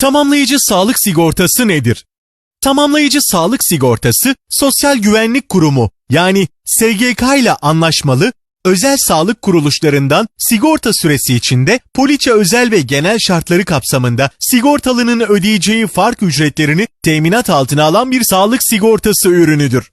Tamamlayıcı sağlık sigortası nedir? Tamamlayıcı sağlık sigortası Sosyal Güvenlik Kurumu yani SGK ile anlaşmalı özel sağlık kuruluşlarından sigorta süresi içinde poliçe özel ve genel şartları kapsamında sigortalının ödeyeceği fark ücretlerini teminat altına alan bir sağlık sigortası ürünüdür.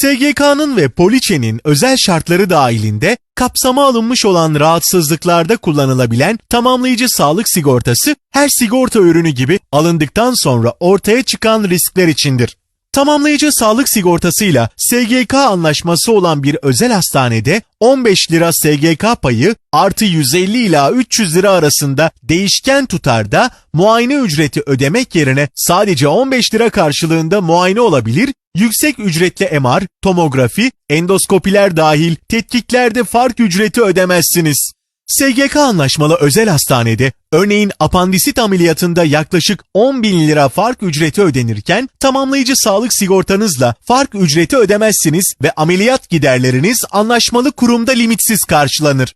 SGK'nın ve poliçenin özel şartları dahilinde kapsama alınmış olan rahatsızlıklarda kullanılabilen tamamlayıcı sağlık sigortası her sigorta ürünü gibi alındıktan sonra ortaya çıkan riskler içindir. Tamamlayıcı sağlık sigortasıyla SGK anlaşması olan bir özel hastanede 15 lira SGK payı artı 150 ila 300 lira arasında değişken tutarda muayene ücreti ödemek yerine sadece 15 lira karşılığında muayene olabilir, yüksek ücretli MR, tomografi, endoskopiler dahil tetkiklerde fark ücreti ödemezsiniz. SGK anlaşmalı özel hastanede örneğin apandisit ameliyatında yaklaşık 10 bin lira fark ücreti ödenirken tamamlayıcı sağlık sigortanızla fark ücreti ödemezsiniz ve ameliyat giderleriniz anlaşmalı kurumda limitsiz karşılanır.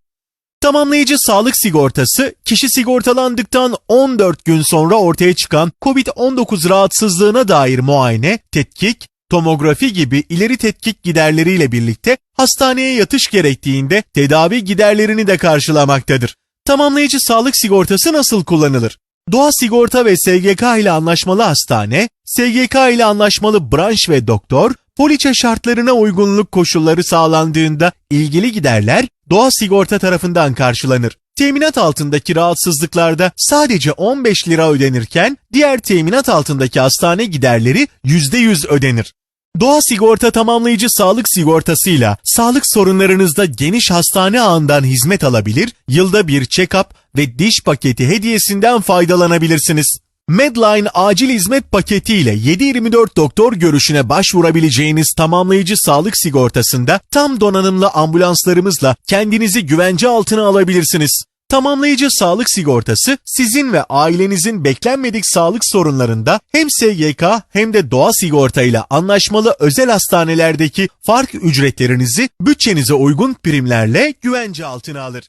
Tamamlayıcı sağlık sigortası kişi sigortalandıktan 14 gün sonra ortaya çıkan COVID-19 rahatsızlığına dair muayene, tetkik, tomografi gibi ileri tetkik giderleriyle birlikte hastaneye yatış gerektiğinde tedavi giderlerini de karşılamaktadır. Tamamlayıcı sağlık sigortası nasıl kullanılır? Doğa Sigorta ve SGK ile anlaşmalı hastane, SGK ile anlaşmalı branş ve doktor, poliçe şartlarına uygunluk koşulları sağlandığında ilgili giderler Doğa Sigorta tarafından karşılanır. Teminat altındaki rahatsızlıklarda sadece 15 lira ödenirken diğer teminat altındaki hastane giderleri %100 ödenir. Doğa Sigorta tamamlayıcı sağlık sigortasıyla sağlık sorunlarınızda geniş hastane ağından hizmet alabilir, yılda bir check-up ve diş paketi hediyesinden faydalanabilirsiniz. Medline acil hizmet paketi ile 7-24 doktor görüşüne başvurabileceğiniz tamamlayıcı sağlık sigortasında tam donanımlı ambulanslarımızla kendinizi güvence altına alabilirsiniz. Tamamlayıcı sağlık sigortası sizin ve ailenizin beklenmedik sağlık sorunlarında hem SGK hem de doğa sigorta ile anlaşmalı özel hastanelerdeki fark ücretlerinizi bütçenize uygun primlerle güvence altına alır.